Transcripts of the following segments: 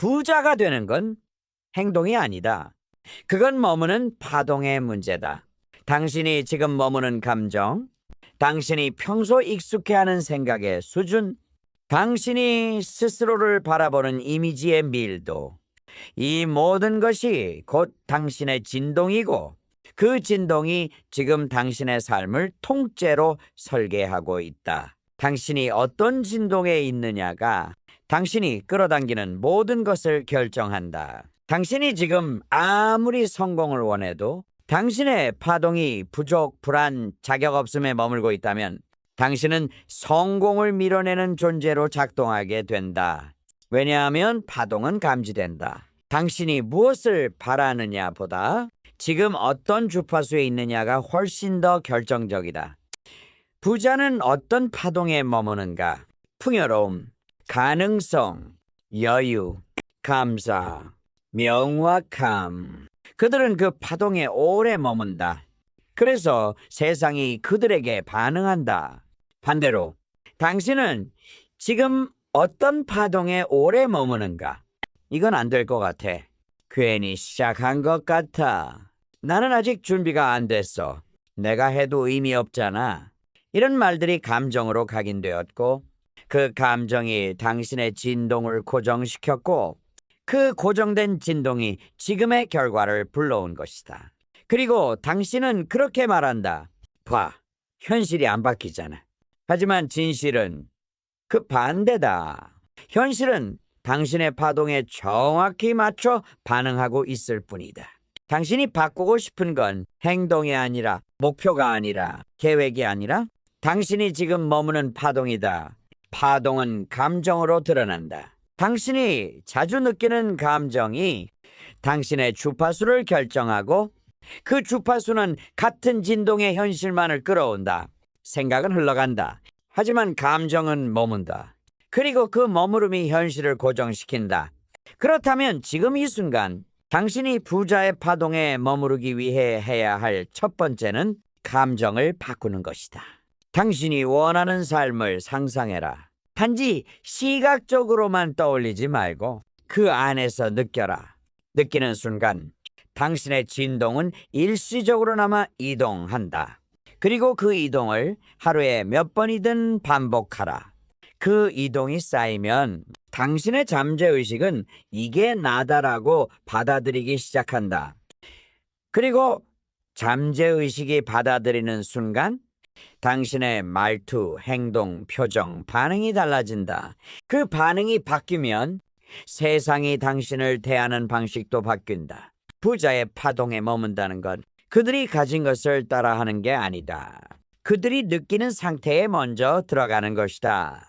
부자가 되는 건 행동이 아니다. 그건 머무는 파동의 문제다. 당신이 지금 머무는 감정, 당신이 평소 익숙해하는 생각의 수준, 당신이 스스로를 바라보는 이미지의 밀도, 이 모든 것이 곧 당신의 진동이고 그 진동이 지금 당신의 삶을 통째로 설계하고 있다. 당신이 어떤 진동에 있느냐가 당신이 끌어당기는 모든 것을 결정한다. 당신이 지금 아무리 성공을 원해도 당신의 파동이 부족, 불안, 자격 없음에 머물고 있다면 당신은 성공을 밀어내는 존재로 작동하게 된다. 왜냐하면 파동은 감지된다. 당신이 무엇을 바라느냐 보다 지금 어떤 주파수에 있느냐가 훨씬 더 결정적이다. 부자는 어떤 파동에 머무는가? 풍요로움, 가능성, 여유, 감사, 명확함. 그들은 그 파동에 오래 머문다. 그래서 세상이 그들에게 반응한다. 반대로 당신은 지금 어떤 파동에 오래 머무는가? 이건 안 될 것 같아. 괜히 시작한 것 같아. 나는 아직 준비가 안 됐어. 내가 해도 의미 없잖아. 이런 말들이 감정으로 각인되었고, 그 감정이 당신의 진동을 고정시켰고, 그 고정된 진동이 지금의 결과를 불러온 것이다. 그리고 당신은 그렇게 말한다. 봐, 현실이 안 바뀌잖아. 하지만 진실은 그 반대다. 현실은 당신의 파동에 정확히 맞춰 반응하고 있을 뿐이다. 당신이 바꾸고 싶은 건 행동이 아니라 목표가 아니라 계획이 아니라 당신이 지금 머무는 파동이다. 파동은 감정으로 드러난다. 당신이 자주 느끼는 감정이 당신의 주파수를 결정하고 그 주파수는 같은 진동의 현실만을 끌어온다. 생각은 흘러간다. 하지만 감정은 머문다. 그리고 그 머무름이 현실을 고정시킨다. 그렇다면 지금 이 순간 당신이 부자의 파동에 머무르기 위해 해야 할 첫 번째는 감정을 바꾸는 것이다. 당신이 원하는 삶을 상상해라. 단지 시각적으로만 떠올리지 말고 그 안에서 느껴라. 느끼는 순간 당신의 진동은 일시적으로나마 이동한다. 그리고 그 이동을 하루에 몇 번이든 반복하라. 그 이동이 쌓이면 당신의 잠재의식은 이게 나다라고 받아들이기 시작한다. 그리고 잠재의식이 받아들이는 순간 당신의 말투, 행동, 표정, 반응이 달라진다. 그 반응이 바뀌면 세상이 당신을 대하는 방식도 바뀐다. 부자의 파동에 머문다는 건 그들이 가진 것을 따라하는 게 아니다. 그들이 느끼는 상태에 먼저 들어가는 것이다.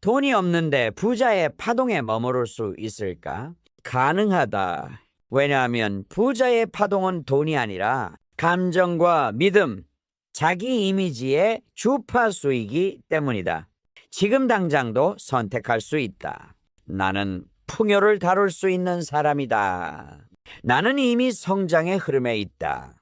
돈이 없는데 부자의 파동에 머무를 수 있을까? 가능하다. 왜냐하면 부자의 파동은 돈이 아니라 감정과 믿음, 자기 이미지의 주파수이기 때문이다. 지금 당장도 선택할 수 있다. 나는 풍요를 다룰 수 있는 사람이다. 나는 이미 성장의 흐름에 있다.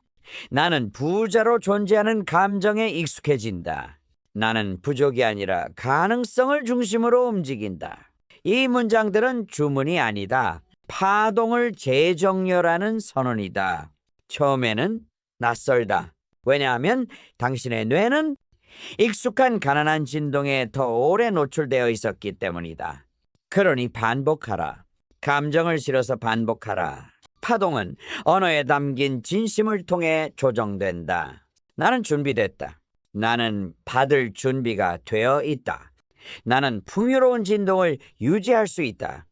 나는 부자로 존재하는 감정에 익숙해진다. 나는 부족이 아니라 가능성을 중심으로 움직인다. 이 문장들은 주문이 아니다. 파동을 재정렬하는 선언이다. 처음에는 낯설다. 왜냐하면 당신의 뇌는 익숙한 가난한 진동에 더 오래 노출되어 있었기 때문이다. 그러니 반복하라. 감정을 실어서 반복하라. 파동은 언어에 담긴 진심을 통해 조정된다. 나는 준비됐다. 나는 받을 준비가 되어 있다. 나는 풍요로운 진동을 유지할 수 있다.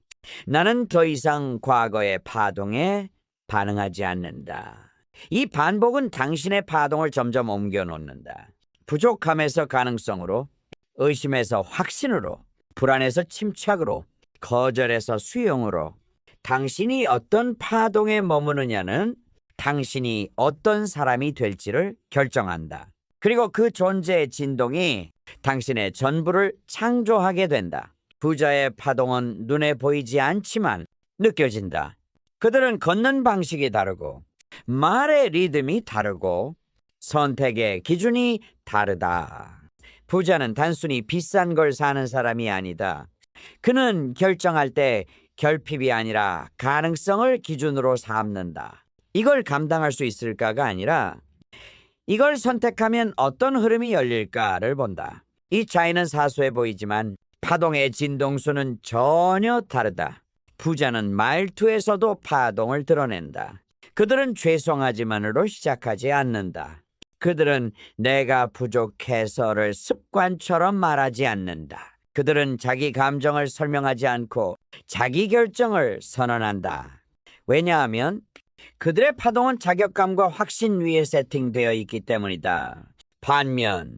나는 더 이상 과거의 파동에 반응하지 않는다. 이 반복은 당신의 파동을 점점 옮겨 놓는다. 부족함에서 가능성으로, 의심에서 확신으로, 불안에서 침착으로, 거절에서 수용으로, 당신이 어떤 파동에 머무느냐는 당신이 어떤 사람이 될지를 결정한다. 그리고 그 존재의 진동이 당신의 전부를 창조하게 된다. 부자의 파동은 눈에 보이지 않지만 느껴진다. 그들은 걷는 방식이 다르고 말의 리듬이 다르고 선택의 기준이 다르다. 부자는 단순히 비싼 걸 사는 사람이 아니다. 그는 결정할 때 결핍이 아니라 가능성을 기준으로 삼는다. 이걸 감당할 수 있을까가 아니라 이걸 선택하면 어떤 흐름이 열릴까를 본다. 이 차이는 사소해 보이지만 파동의 진동수는 전혀 다르다. 부자는 말투에서도 파동을 드러낸다. 그들은 죄송하지만으로 시작하지 않는다. 그들은 내가 부족해서를 습관처럼 말하지 않는다. 그들은 자기 감정을 설명하지 않고 자기 결정을 선언한다. 왜냐하면 그들의 파동은 자격감과 확신 위에 세팅되어 있기 때문이다. 반면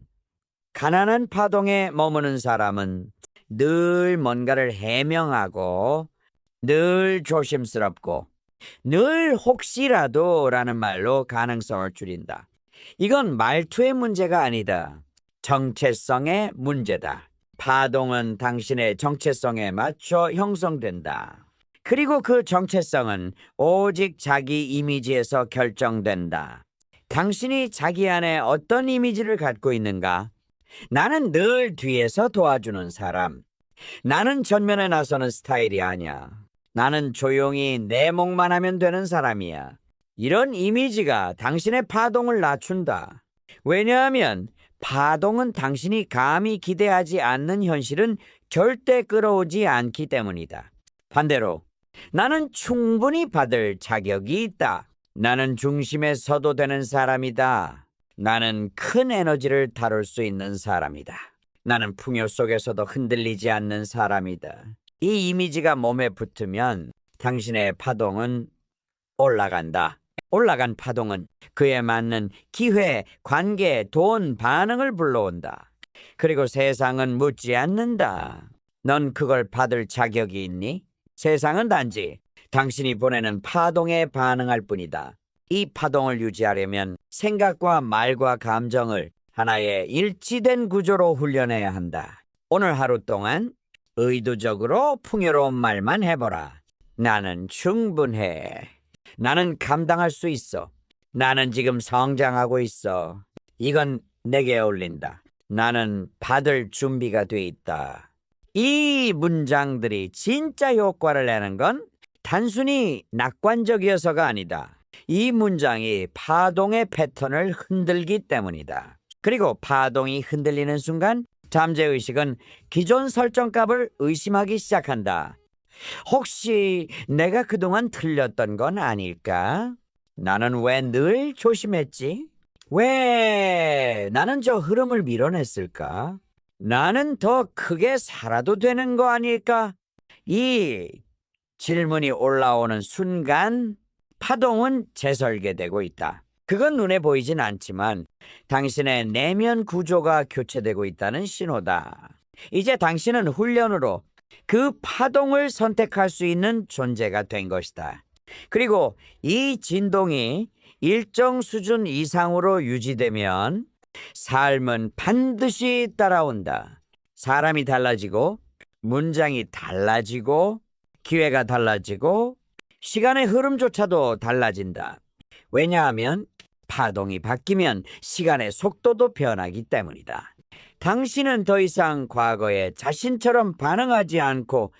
가난한 파동에 머무는 사람은 늘 뭔가를 해명하고 늘 조심스럽고 늘 혹시라도 라는 말로 가능성을 줄인다. 이건 말투의 문제가 아니다. 정체성의 문제다. 파동은 당신의 정체성에 맞춰 형성된다. 그리고 그 정체성은 오직 자기 이미지에서 결정된다. 당신이 자기 안에 어떤 이미지를 갖고 있는가? 나는 늘 뒤에서 도와주는 사람. 나는 전면에 나서는 스타일이 아니야. 나는 조용히 내 몫만 하면 되는 사람이야. 이런 이미지가 당신의 파동을 낮춘다. 왜냐하면 파동은 당신이 감히 기대하지 않는 현실은 절대 끌어오지 않기 때문이다. 반대로 나는 충분히 받을 자격이 있다. 나는 중심에 서도 되는 사람이다. 나는 큰 에너지를 다룰 수 있는 사람이다. 나는 풍요 속에서도 흔들리지 않는 사람이다. 이 이미지가 몸에 붙으면 당신의 파동은 올라간다. 올라간 파동은 그에 맞는 기회, 관계, 돈, 반응을 불러온다. 그리고 세상은 묻지 않는다. 넌 그걸 받을 자격이 있니? 세상은 단지 당신이 보내는 파동에 반응할 뿐이다. 이 파동을 유지하려면 생각과 말과 감정을 하나의 일치된 구조로 훈련해야 한다. 오늘 하루 동안 의도적으로 풍요로운 말만 해보라. 나는 충분해. 나는 감당할 수 있어. 나는 지금 성장하고 있어. 이건 내게 어울린다. 나는 받을 준비가 돼 있다. 이 문장들이 진짜 효과를 내는 건 단순히 낙관적이어서가 아니다. 이 문장이 파동의 패턴을 흔들기 때문이다. 그리고 파동이 흔들리는 순간 잠재의식은 기존 설정값을 의심하기 시작한다. 혹시 내가 그동안 틀렸던 건 아닐까? 나는 왜 늘 조심했지? 왜 나는 저 흐름을 밀어냈을까? 나는 더 크게 살아도 되는 거 아닐까? 이 질문이 올라오는 순간 파동은 재설계되고 있다. 그건 눈에 보이진 않지만 당신의 내면 구조가 교체되고 있다는 신호다. 이제 당신은 훈련으로 그 파동을 선택할 수 있는 존재가 된 것이다. 그리고 이 진동이 일정 수준 이상으로 유지되면 삶은 반드시 따라온다. 사람이 달라지고 문장이 달라지고 기회가 달라지고 시간의 흐름조차도 달라진다. 왜냐하면 파동이 바뀌면 시간의 속도도 변하기 때문이다. 당신은 더 이상 과거에 자신처럼 반응하지 않고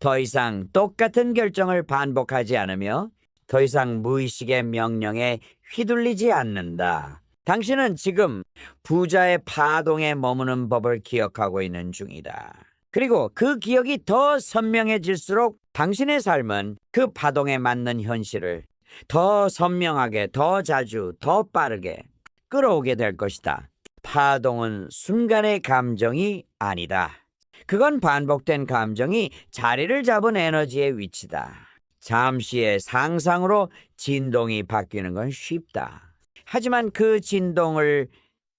더 이상 똑같은 결정을 반복하지 않으며 더 이상 무의식의 명령에 휘둘리지 않는다. 당신은 지금 부자의 파동에 머무는 법을 기억하고 있는 중이다. 그리고 그 기억이 더 선명해질수록 당신의 삶은 그 파동에 맞는 현실을 더 선명하게, 더 자주, 더 빠르게 끌어오게 될 것이다. 파동은 순간의 감정이 아니다. 그건 반복된 감정이 자리를 잡은 에너지의 위치다. 잠시의 상상으로 진동이 바뀌는 건 쉽다. 하지만 그 진동을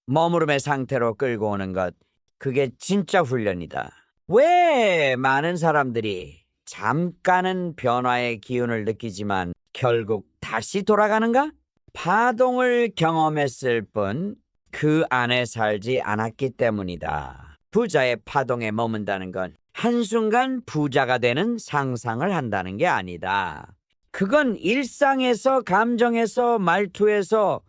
머무름의 상태로 끌고 오는 것, 그게 진짜 훈련이다. 왜 많은 사람들이 잠깐은 변화의 기운을 느끼지만 결국 다시 돌아가는가? 파동을 경험했을 뿐 그 안에 살지 않았기 때문이다. 부자의 파동에 머문다는 건 한순간 부자가 되는 상상을 한다는 게 아니다. 그건 일상에서, 감정에서, 말투에서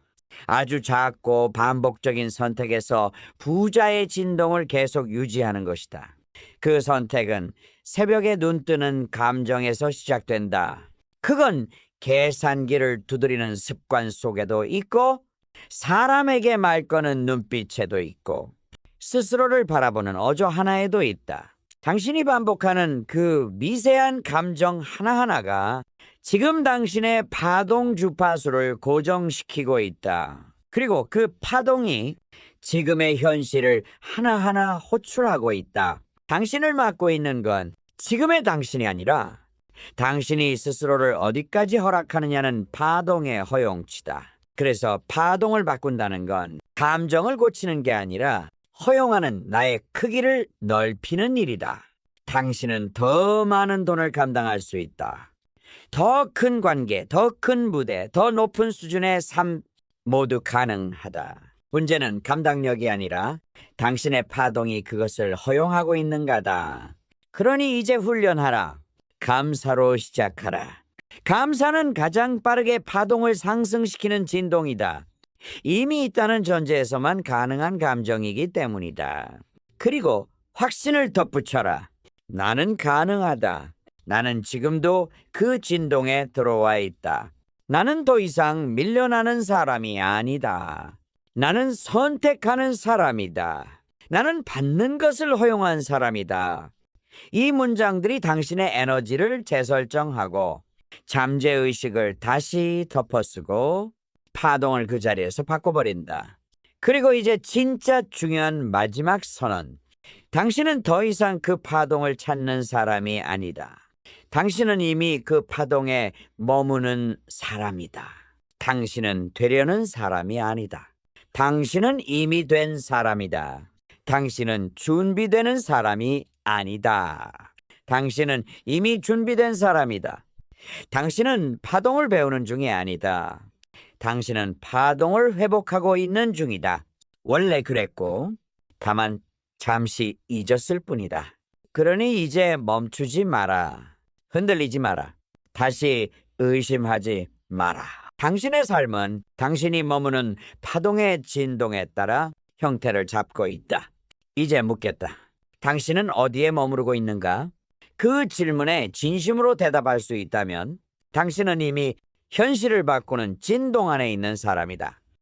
아주 작고 반복적인 선택에서 부자의 진동을 계속 유지하는 것이다. 그 선택은 새벽에 눈 뜨는 감정에서 시작된다. 그건 계산기를 두드리는 습관 속에도 있고 사람에게 말 거는 눈빛에도 있고 스스로를 바라보는 어조 하나에도 있다. 당신이 반복하는 그 미세한 감정 하나하나가 지금 당신의 파동 주파수를 고정시키고 있다. 그리고 그 파동이 지금의 현실을 하나하나 호출하고 있다. 당신을 맡고 있는 건 지금의 당신이 아니라 당신이 스스로를 어디까지 허락하느냐는 파동의 허용치다. 그래서 파동을 바꾼다는 건 감정을 고치는 게 아니라 허용하는 나의 크기를 넓히는 일이다. 당신은 더 많은 돈을 감당할 수 있다. 더 큰 관계, 더 큰 무대, 더 높은 수준의 삶 모두 가능하다. 문제는 감당력이 아니라 당신의 파동이 그것을 허용하고 있는가다. 그러니 이제 훈련하라. 감사로 시작하라. 감사는 가장 빠르게 파동을 상승시키는 진동이다. 이미 있다는 전제에서만 가능한 감정이기 때문이다. 그리고 확신을 덧붙여라. 나는 가능하다. 나는 지금도 그 진동에 들어와 있다. 나는 더 이상 밀려나는 사람이 아니다. 나는 선택하는 사람이다. 나는 받는 것을 허용한 사람이다. 이 문장들이 당신의 에너지를 재설정하고 잠재의식을 다시 덮어쓰고 파동을 그 자리에서 바꿔버린다. 그리고 이제 진짜 중요한 마지막 선언. 당신은 더 이상 그 파동을 찾는 사람이 아니다. 당신은 이미 그 파동에 머무는 사람이다. 당신은 되려는 사람이 아니다. 당신은 이미 된 사람이다. 당신은 준비되는 사람이 아니다. 당신은 이미 준비된 사람이다. 당신은 파동을 배우는 중이 아니다. 당신은 파동을 회복하고 있는 중이다. 원래 그랬고, 다만 잠시 잊었을 뿐이다. 그러니 이제 멈추지 마라. 흔들리지 마라. 다시 의심하지 마라. 당신의 삶은 당신이 머무는 파동의 진동에 따라 형태를 잡고 있다. 이제 묻겠다. 당신은 어디에 머무르고 있는가? 그 질문에 진심으로 대답할 수 있다면 당신은 이미 현실을 바꾸는 진동 안에 있는 사람이다.